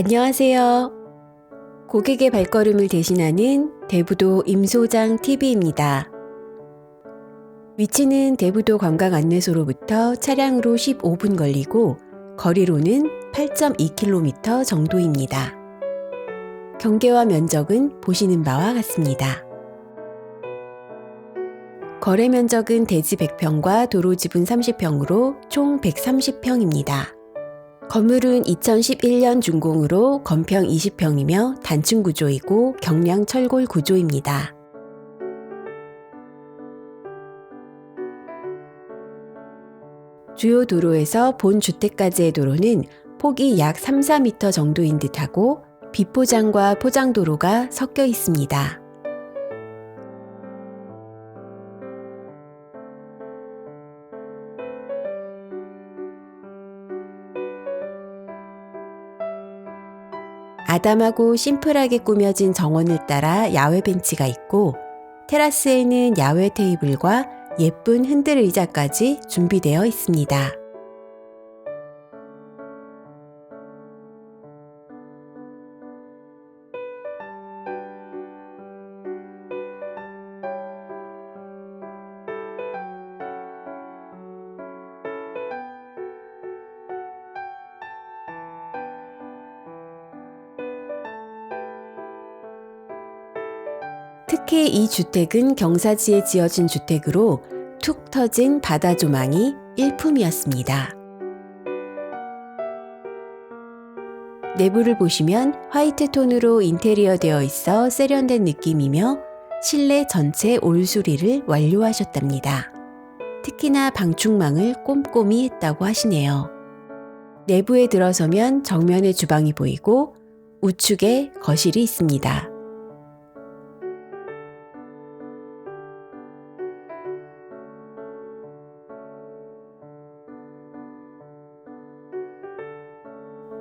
안녕하세요. 고객의 발걸음을 대신하는 대부도 임소장 TV입니다. 위치는 대부도 관광 안내소로부터 차량으로 15분 걸리고 거리로는 8.2km 정도입니다. 경계와 면적은 보시는 바와 같습니다. 거래 면적은 대지 100평과 도로 지분 30평으로 총 130평입니다. 건물은 2011년 준공으로 건평 20평이며 단층 구조이고 경량 철골 구조입니다. 주요 도로에서 본 주택까지의 도로는 폭이 약 3, 4m 정도인 듯하고 비포장과 포장도로가 섞여 있습니다. 아담하고 심플하게 꾸며진 정원을 따라 야외 벤치가 있고 테라스에는 야외 테이블과 예쁜 흔들 의자까지 준비되어 있습니다. 특히 이 주택은 경사지에 지어진 주택으로 툭 터진 바다 조망이 일품이었습니다. 내부를 보시면 화이트 톤으로 인테리어 되어 있어 세련된 느낌이며 실내 전체 올수리를 완료하셨답니다. 특히나 방충망을 꼼꼼히 했다고 하시네요. 내부에 들어서면 정면에 주방이 보이고 우측에 거실이 있습니다.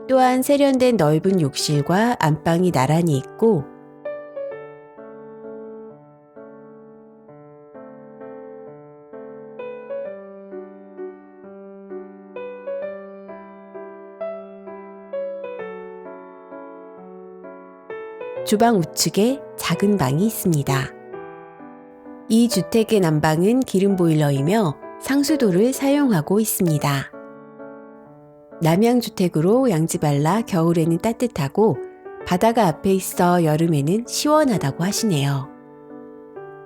또한 세련된 넓은 욕실과 안방이 나란히 있고 주방 우측에 작은 방이 있습니다. 이 주택의 난방은 기름 보일러이며 상수도를 사용하고 있습니다. 남양주택으로 양지발라 겨울에는 따뜻하고 바다가 앞에 있어 여름에는 시원하다고 하시네요.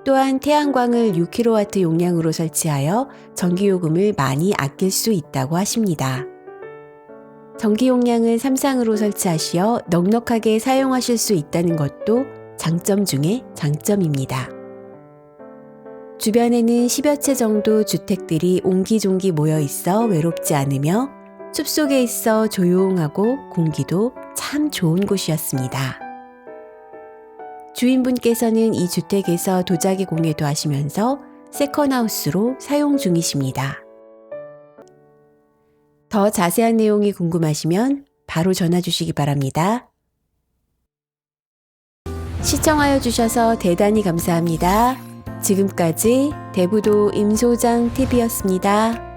또한 태양광을 6kW 용량으로 설치하여 전기요금을 많이 아낄 수 있다고 하십니다. 전기 용량을 3상으로 설치하시어 넉넉하게 사용하실 수 있다는 것도 장점 중의 장점입니다. 주변에는 10여 채 정도 주택들이 옹기종기 모여 있어 외롭지 않으며 숲속에 있어 조용하고 공기도 참 좋은 곳이었습니다. 주인분께서는 이 주택에서 도자기 공예도 하시면서 세컨하우스로 사용 중이십니다. 더 자세한 내용이 궁금하시면 바로 전화 주시기 바랍니다. 시청하여 주셔서 대단히 감사합니다. 지금까지 대부도 임소장 TV였습니다.